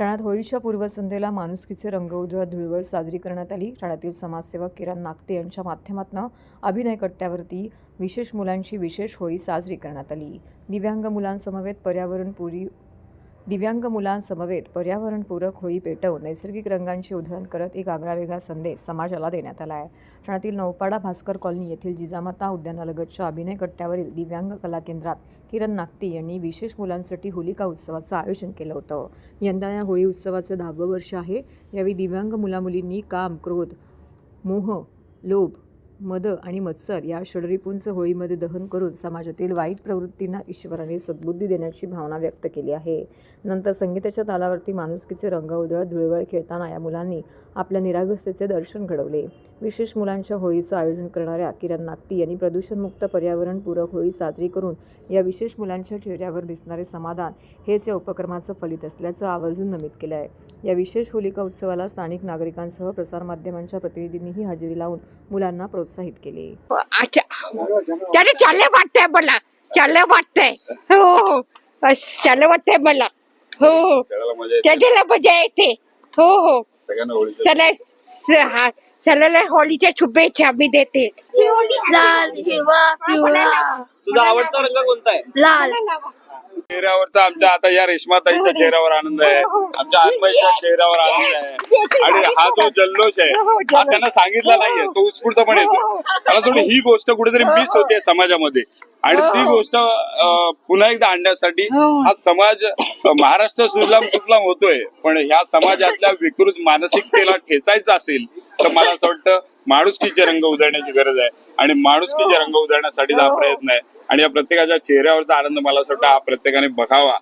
ठाण्यात होळीच्या पूर्वसंध्येला माणुसकीचे रंग उधळत धुळवळ साजरी करण्यात आली. ठाण्यातील समाजसेवक किरण नागते यांच्या माध्यमातून अभिनय कट्ट्यावरती विशेष मुलांची विशेष होळी साजरी करण्यात आली. दिव्यांग मुलांसमवेत पर्यावरणपूरी दिव्यांग मुलांसमवेत पर्यावरणपूरक होळी पेटवून नैसर्गिक रंगांची उधळण करत एक आगळावेगळा संदेश समाजाला देण्यात आला आहे. ठाण्यातील नौपाडा भास्कर कॉलनी येथील जिजामाता उद्यानालगतच्या अभिनय कट्ट्यावरील दिव्यांग कला केंद्रात किरण नागती यांनी विशेष मुलांसाठी होलिका उत्सवाचं आयोजन केलं होतं. यंदा या होळी उत्सवाचं दहावं वर्ष आहे. यावेळी दिव्यांग मुलामुलींनी काम क्रोध मोह लोभ मद आणि मत्सर या षडरिपूंच होळीमध्ये दहन करून समाजातील वाईट प्रवृत्तींना ईश्वराने सद्बुद्धी देण्याची भावना व्यक्त केली आहे. नंतर संगीताच्या तालावरती माणुसकीचे रंग उधळत धुळवळ खेळताना या मुलांनी आपल्या निरागसतेचे दर्शन घडवले. विशेष मुलांच्या होळीचं आयोजन करणाऱ्या किरण नागती यांनी प्रदूषणमुक्त पर्यावरणपूरक होळी साजरी करून या विशेष मुलांच्या चेहऱ्यावर दिसणारे समाधान हेच या उपक्रमाचं फलित असल्याचं आवर्जून नमूद केलं आहे. या विशेष होलिका उत्सवाला स्थानिक नागरिकांसह प्रसारमाध्यमांच्या प्रतिनिधींनीही हजेरी लावून मुलांना प्रोत्साहित केले. अच्छा. त्याने चालले वाटतंय मला. चालले वाटतंय. हो. हो वाटतंय मला. हो. मजा येते. हो हो. सगळ्यांना होळीच्या चला स- चला होळीच्या शुभेच्छा मी देते. लाल हिरवा पिवळा. तुझा आवडता रंग कोणता आहे? लाल. चेहऱ्यावरचा आमच्या आता या रेशमाताईच्या चेहऱ्यावर आनंद आहे. आमच्या आत्माईच्या चेहऱ्यावर आनंद आहे. हा जो जल्लोष आहे. हा त्यांना सांगितला नाहीये तो उत्स्फूर्तपणे येतो. मला सोडून ही गोष्ट कुठेतरी मिस होते समाजामध्ये. आणि ती गोष्ट पुन्हा एकदा आणण्यासाठी हा. समाज महाराष्ट्र सुजलाम सुफलाम होतोय. पण ह्या समाजातल्या विकृत मानसिकतेला ठेचायचं असेल तर मला असं वाटतं माणुसकीचे रंग उधळण्याची गरज आहे. आणि माणुसकीचे रंग उधळण्यासाठीचा हा. प्रयत्न आहे. आणि या प्रत्येकाच्या चेहऱ्यावरचा आनंद मला असं वाटतं हा प्रत्येकाने बघावा.